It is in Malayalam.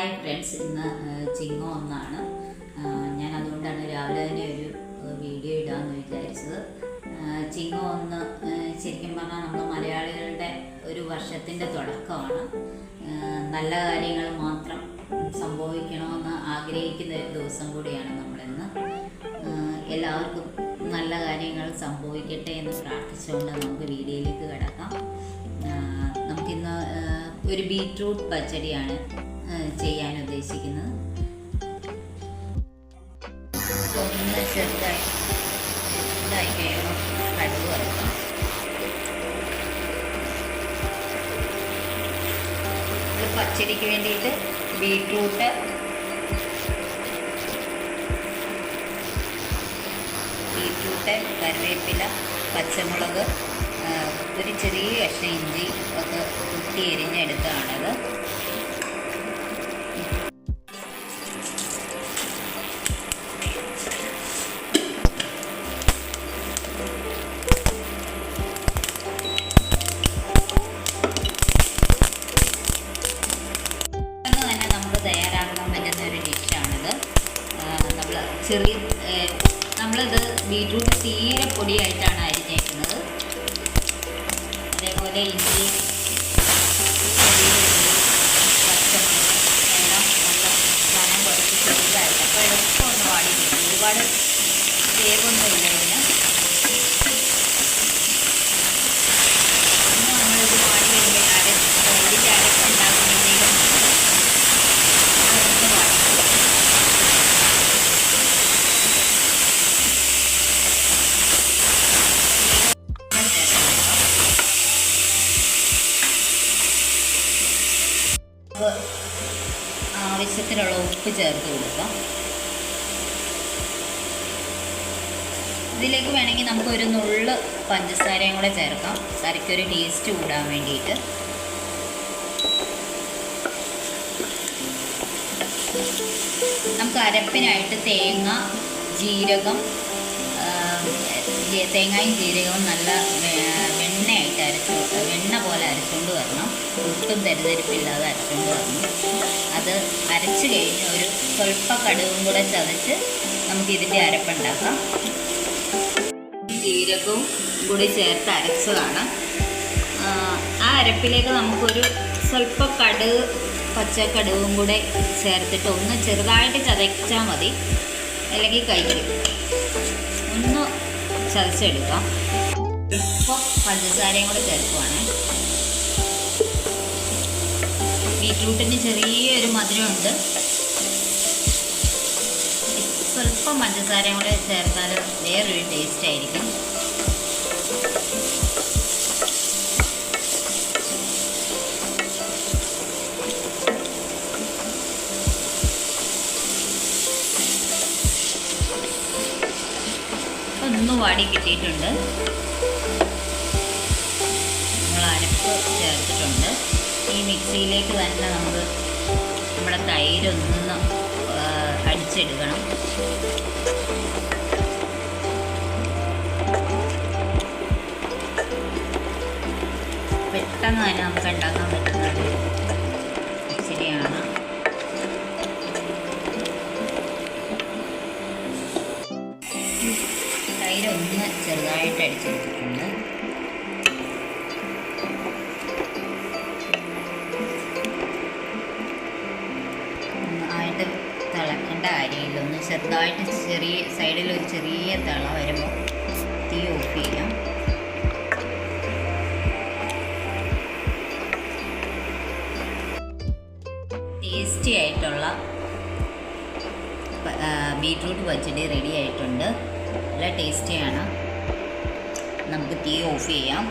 ഹായ് ഫ്രണ്ട്സ് ഇന്ന് ചിങ്ങോ ഒന്നാണ്. ഞാൻ അതുകൊണ്ടാണ് രാവിലെ തന്നെ ഒരു വീഡിയോ ഇടാമെന്ന് വിചാരിച്ചത്. ചിങ്ങോ ഒന്ന് ശരിക്കും പറഞ്ഞാൽ നമ്മൾ മലയാളികളുടെ ഒരു വർഷത്തിന്റെ തുടക്കമാണ്. നല്ല കാര്യങ്ങൾ മാത്രം സംഭവിക്കണമെന്ന് ആഗ്രഹിക്കുന്ന ഒരു ദിവസം കൂടിയാണ് നമ്മളിന്ന്. എല്ലാവർക്കും നല്ല കാര്യങ്ങൾ സംഭവിക്കട്ടെ എന്ന് പ്രാർത്ഥിച്ചുകൊണ്ട് നമുക്ക് വീഡിയോയിലേക്ക് കിടക്കാം. നമുക്കിന്ന് ഒരു ബീറ്റ്റൂട്ട് പച്ചടിയാണ് ചെയ്യാൻ ഉദ്ദേശിക്കുന്നത്? ഒന്ന് പച്ചടിക്ക് വേണ്ടിയിട്ട് ബീട്രൂട്ട്. ബീട്രൂട്ട് കറിവേപ്പില പച്ചമുളക് ഒരു ചെറിയ കഷ്ണം ഇഞ്ചി ഒക്കെ കുത്തി എരിഞ്ഞെടുത്തതാണത്. ചെറിയ നമ്മളത് ബീട്രൂട്ട് തീരെ പൊടിയായിട്ടാണ് അരിഞ്ഞേക്കുന്നത്. അതേപോലെ ഇഞ്ചി ചെറിയ ഉള്ളി, പച്ചമുളക് എല്ലാം നല്ല കനം കുറച്ച് ചെറുതായിട്ട് അപ്പോൾ എളുപ്പം ഒന്ന് വാടി കിട്ടും ഒരുപാട് വേവൊന്നുമില്ല ഇതിന് ഒന്ന് നമ്മളിത് വാടി വരുമ്പോൾ അര ഇതിന്റെ അരപ്പുണ്ടാകുമ്പോഴത്തേക്കും അതൊന്ന് വാടി ആവശ്യത്തിനുള്ള ഉപ്പ് ചേർത്ത് കൊടുക്കാം. ഇതിലേക്ക് വേണമെങ്കിൽ നമുക്ക് ഒരു നുള്ള് പഞ്ചസാരയും കൂടെ ചേർക്കാം. കറിക്കൊരു ടേസ്റ്റ് കൂടാൻ വേണ്ടിയിട്ട്. നമുക്ക് അരപ്പിനായിട്ട് തേങ്ങ ജീരകം തേങ്ങയും ജീരകവും നല്ല വെണ്ണയായിട്ട് അരച്ചു വെണ്ണ പോലെ അരച്ചുകൊണ്ട് വരണം. ഒട്ടും തരിതരിപ്പില്ലാതെ അരച്ചുകൊണ്ട് വരണം. അത് അരച്ച് കഴിഞ്ഞ് ഒരു സ്വല്പ കടുകും കൂടെ ചതച്ച് നമുക്ക് ഇതിന്റെ അരപ്പുണ്ടാക്കാം. ജീരകവും കൂടി ചേർത്ത് അരച്ചതാണ്. ആ, അരപ്പിലേക്ക് നമുക്കൊരു സ്വല്പ കടുക് പച്ചക്കടുകും കൂടെ ചേർത്തിട്ട് ഒന്ന് ചെറുതായിട്ട് ചതച്ചാൽ മതി. അല്ലെങ്കിൽ കഴിക്കും ഒന്ന് ചതച്ചെടുക്കാം. ഇപ്പോൾ പഞ്ചസാരയും കൂടെ ചേർക്കുവാണ്. ബീറ്റ്റൂട്ടിന് ചെറിയൊരു മധുരമുണ്ട്. സ്വല്പം പഞ്ചസാരയും കൂടെ ചേർത്താൽ വേറൊരു ടേസ്റ്റ് ആയിരിക്കും. ഒന്ന് വാടി കിട്ടിയിട്ടുണ്ട്. അരപ്പ് ചേർത്തിട്ടുണ്ട്. ഈ മിക്സിയിലേക്ക് തന്നെ നമുക്ക് നമ്മുടെ തൈരൊന്ന് അടിച്ചെടുക്കണം. പെട്ടെന്ന് തന്നെ നമുക്ക് ഉണ്ടാക്കാൻ പറ്റുന്ന ഒരു ശരിയാണ് തൈര് ഒന്ന് ചെറുതായിട്ട് അടിച്ചെടുത്തിട്ടുണ്ട് തിളക്കേണ്ട കാര്യമില്ല ഒന്ന് ചെറുതായിട്ട് ചെറിയ സൈഡിൽ ഒരു ചെറിയ തിള വരുമ്പോൾ തീ ഓഫ് ചെയ്യാം. ടേസ്റ്റി ആയിട്ടുള്ള ബീറ്റ്റൂട്ട് പച്ചടി റെഡി ആയിട്ടുണ്ട്. നല്ല ടേസ്റ്റിയാണ് നമുക്ക് തീ ഓഫ് ചെയ്യാം.